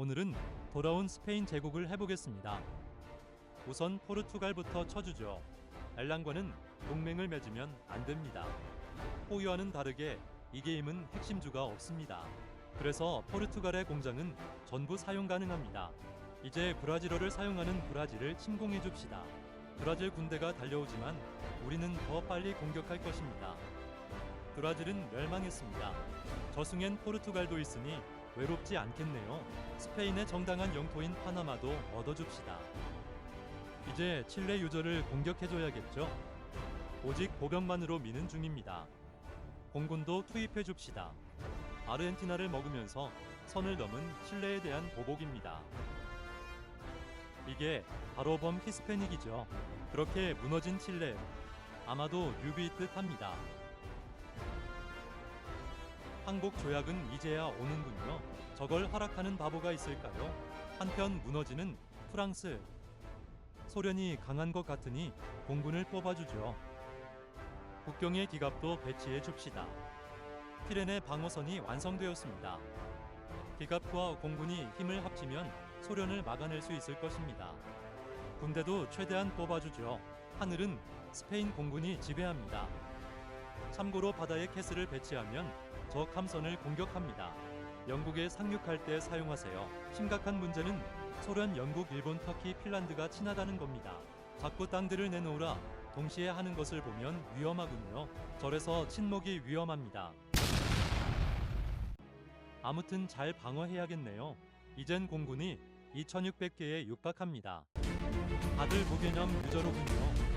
오늘은 돌아온 스페인 제국을 해보겠습니다. 우선 포르투갈부터 쳐주죠. 알랑과는 동맹을 맺으면 안 됩니다. 호유와는 다르게 이 게임은 핵심주가 없습니다. 그래서 포르투갈의 공장은 전부 사용 가능합니다. 이제 브라질어를 사용하는 브라질을 침공해 줍시다. 브라질 군대가 달려오지만 우리는 더 빨리 공격할 것입니다. 브라질은 멸망했습니다. 저승엔 포르투갈도 있으니 외롭지 않겠네요. 스페인의 정당한 영토인 파나마도 얻어줍시다. 이제 칠레 유저를 공격해줘야겠죠? 오직 보병만으로 미는 중입니다. 공군도 투입해줍시다. 아르헨티나를 먹으면서 선을 넘은 칠레에 대한 보복입니다. 이게 바로 범 히스패닉이죠. 그렇게 무너진 칠레 아마도 유비일 듯합니다. 항복 조약은 이제야 오는군요. 저걸 허락하는 바보가 있을까요? 한편 무너지는 프랑스. 소련이 강한 것 같으니 공군을 뽑아주죠. 국경의 기갑도 배치해 줍시다. 피렌의 방어선이 완성되었습니다. 기갑과 공군이 힘을 합치면 소련을 막아낼 수 있을 것입니다. 군대도 최대한 뽑아주죠. 하늘은 스페인 공군이 지배합니다. 참고로 바다에 캐스를 배치하면 적 함선을 공격합니다. 영국에 상륙할 때 사용하세요. 심각한 문제는 소련, 영국, 일본, 터키, 핀란드가 친하다는 겁니다. 자꾸 땅들을 내놓으라 동시에 하는 것을 보면 위험하군요. 절에서 침묵이 위험합니다. 아무튼 잘 방어해야겠네요. 이젠 공군이 2600개에 육박합니다. 다들 무개념 유저로군요.